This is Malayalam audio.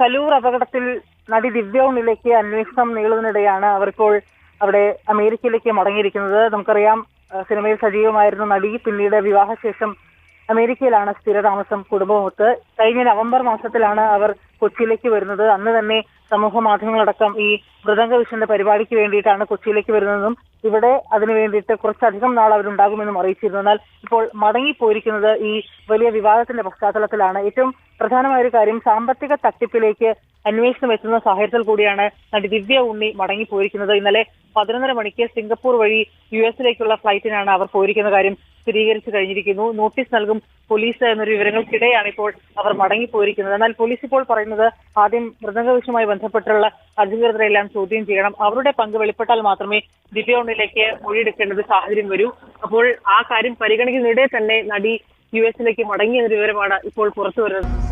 കലൂർ അപകടത്തിൽ നടി ദിവ്യ ഉണ്ണിലേക്ക് അന്വേഷണം നീളുന്നതിനിടെയാണ് അവർപ്പോൾ അവിടെ അമേരിക്കയിലേക്ക് മടങ്ങിയിരിക്കുന്നത്. നമുക്കറിയാം സിനിമയിൽ സജീവമായിരുന്ന നടി പിന്നീട് വിവാഹശേഷം അമേരിക്കയിലാണ് സ്ഥിരതാമസം കുടുംബമൊത്ത്. കഴിഞ്ഞ നവംബർ മാസത്തിലാണ് അവർ കൊച്ചിയിലേക്ക് വരുന്നത്. അന്ന് തന്നെ സമൂഹ മാധ്യമങ്ങളടക്കം ഈ മൃദംഗ വിഷന്റെ പരിപാടിക്ക് വേണ്ടിയിട്ടാണ് കൊച്ചിയിലേക്ക് വരുന്നതെന്നും ഇവിടെ അതിനു വേണ്ടിയിട്ട് കുറച്ചധികം നാൾ അവരുണ്ടാകുമെന്നും അറിയിച്ചിരുന്നു. എന്നാൽ ഇപ്പോൾ മടങ്ങിപ്പോയിരിക്കുന്നത് ഈ വലിയ വിവാദത്തിന്റെ പശ്ചാത്തലത്തിലാണ്. ഏറ്റവും പ്രധാനമായ ഒരു കാര്യം സാമ്പത്തിക തട്ടിപ്പിലേക്ക് അന്വേഷണം എത്തുന്ന സാഹചര്യത്തിൽ കൂടിയാണ് നടി ദിവ്യ ഉണ്ണി മടങ്ങി പോയിരിക്കുന്നത് ഇന്നലെ പതിനൊന്നര മണിക്ക് സിംഗപ്പൂർ വഴി യു എസിലേക്കുള്ള ഫ്ലൈറ്റിനാണ് അവർ പോയിരിക്കുന്ന കാര്യം സ്ഥിരീകരിച്ചു കഴിഞ്ഞിരിക്കുന്നു. നോട്ടീസ് നൽകും പോലീസ് എന്നൊരു വിവരങ്ങൾക്കിടെയാണ് ഇപ്പോൾ അവർ മടങ്ങിപ്പോയിരിക്കുന്നത്. എന്നാൽ പോലീസ് ഇപ്പോൾ പറയുന്നത് ആദ്യം മൃദംഗ വിഷയവുമായി ബന്ധപ്പെട്ടുള്ള അധികൃതരെല്ലാം ചോദ്യം ചെയ്യണം. അവരുടെ പങ്ക് വെളിപ്പെട്ടാൽ മാത്രമേ ദിവ്യ ഉണ്ണിലേക്ക് മൊഴിയെടുക്കേണ്ടത് സാഹചര്യം വരൂ. അപ്പോൾ ആ കാര്യം പരിഗണിക്കുന്നതിടെ തന്നെ നടി യു എസിലേക്ക് മടങ്ങിയെന്നൊരു വിവരമാണ് ഇപ്പോൾ പുറത്തു വരുന്നത്